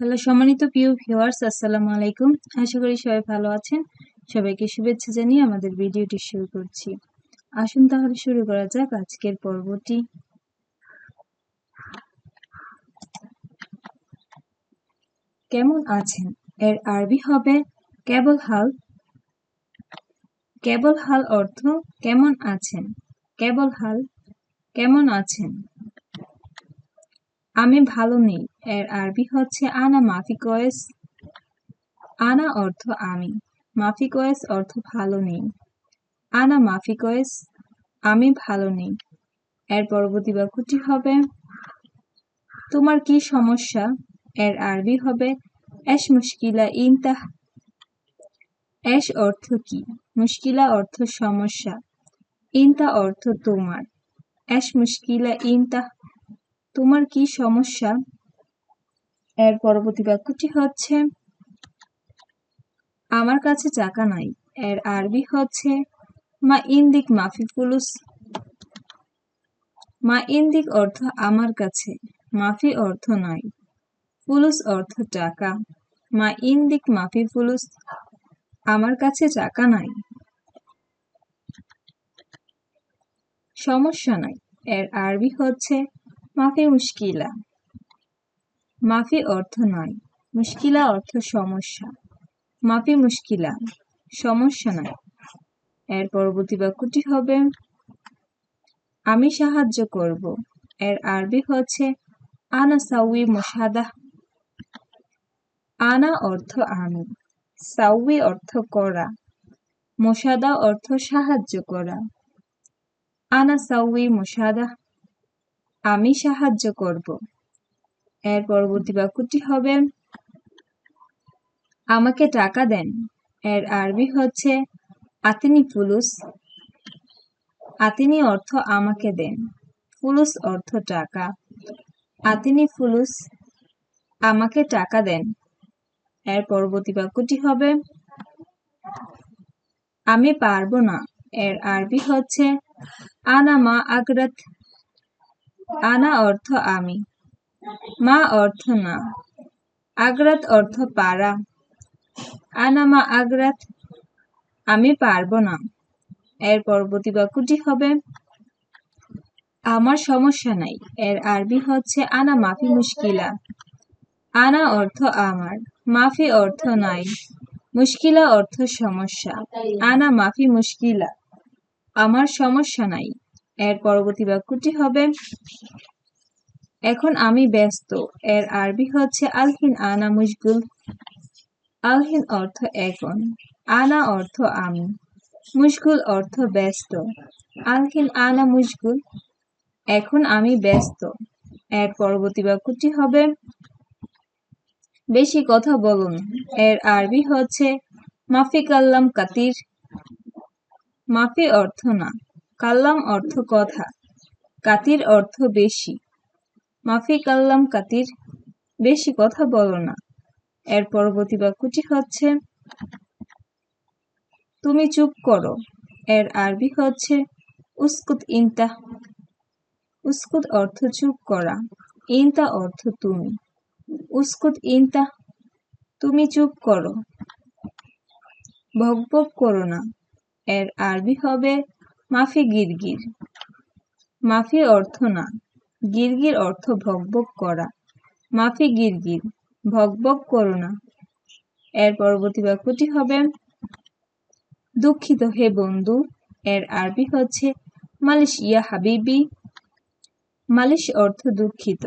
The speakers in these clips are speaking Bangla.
হ্যালো, সম্মানিত প্রিয় ভিউয়ার্স আসসালামু আলাইকুম। আশা করি সবাই ভালো আছেন। সবাইকে শুভেচ্ছা জানিয়ে আমাদের ভিডিওটি শুরু করছি। আসুন তাহলে শুরু করা যাক আজকের পর্বটি। কেমন আছেন? এর আরবি হবে কেবল হাল। কেবল হাল অর্থ কেমন আছেন? কেবল হাল, কেমন আছেন? আমি ভালো নেই। এর আরবি হচ্ছে আনা মাফি কয়েস আনা অর্থ আমি। মাফি কয়েস অর্থ ভালো নেই। আনা মাফি কয়েস আমি ভালো নেই। এর পরবর্তী বাক্যটি হবে, তোমার কি সমস্যা? এর আরবি হবে, এস মুশকিলা ইনতাহ এস অর্থ কি? মুশকিলা অর্থ সমস্যা। ইনতা অর্থ তোমার। এস মুশকিলা ইনতাহ তোমার কি সমস্যা? এর পরবর্তী বাক্যটি হচ্ছে, আমার কাছে টাকা নাই। এর আরবি হচ্ছে, মা ইন্দিক মাফি ফুলুস মা ইন্দিক অর্থ আমার কাছে মাফি অর্থ নাই। ফুলুস অর্থ টাকা। মা ইন্দিক মাফি ফুলুস আমার কাছে টাকা নাই। সমস্যা নাই। এর আরবি হচ্ছে মাফি মুশকিলা। মাফি অর্থ নয়, মুশকিলা অর্থ সমস্যা। মাফি মুশকিলা, সমস্যা নয়। এর পরবর্তী বাক্যটি হবে, আমি সাহায্য করব। এর আরবি হচ্ছে, আনা সাউই মুসাদা আনা অর্থ আমি সাউই অর্থ করা। মোসাদা অর্থ সাহায্য করা। আনা সাউই মুসাদা আমি সাহায্য করব। এর পরবর্তী বাক্যটি হবে, আমাকে টাকা দেন। এর আরবি হচ্ছে, আতিনি ফুলুস, আতিনি অর্থ আমাকে দেন। ফুলুস অর্থ টাকা। আতিনি ফুলুস, আমাকে টাকা দেন। এর পরবর্তী বাক্যটি হবে, আমি পারব না। এর আরবি হচ্ছে আনামা আগ্রাত আনা অর্থ আমি। মা অর্থ না। আগ্রাত অর্থ পারা। আনা মা আগ্রাত, আমি পারব না। এর পরবর্তী বাক্যটি হবে, আমার সমস্যা নাই। এর আরবি হচ্ছে, আনা মাফি মুশকিলা। আনা অর্থ আমার, মাফি অর্থ নাই। মুশকিলা অর্থ সমস্যা। আনা মাফি মুশকিলা। আমার সমস্যা নাই। এর পরবর্তী বাক্যটি হবে, এখন আমি ব্যস্ত। এর আরবি হচ্ছে, আলহিন আনা মুশগুল আলহিন অর্থ, এখন। আনা অর্থ, আমি। মুশগুল অর্থ, ব্যস্ত। আলহিন আনা মুশগুল এখন আমি ব্যস্ত। এর পরবর্তী বাক্যটি হবে, বেশি কথা বলুন। এর আরবি হচ্ছে মাফি কাল্লাম কাতির। মাফি অর্থ, না। কাল্লাম অর্থ কথা, কাতির অর্থ বেশি। মাফি কাল্লাম কাতির, বেশি কথা বলো না। এর পরবর্তী বাক্যটি হচ্ছে, তুমি চুপ করো। এর আরবি হচ্ছে, উস্কুত ইনতা। উস্কুত অর্থ চুপ করা, ইনতা অর্থ তুমি। উস্কুত ইনতা, তুমি চুপ করো। ভকভক করো না। এর আরবি হবে মাফি গিরগির। মাফি অর্থ না, গিরগির অর্থ ভকভক করা। মাফি গিরগির ভকভক করো না। এর পরবর্তী বাক্যটি হবে, দুঃখিত হে বন্ধু, এর আরবি হচ্ছে, মালিশ ইয়া হাবিবি। মালিশ অর্থ দুঃখিত,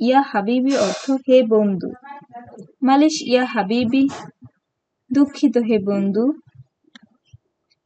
ইয়া হাবিবি অর্থ হে বন্ধু। মালিশ ইয়া হাবিবি, দুঃখিত হে বন্ধু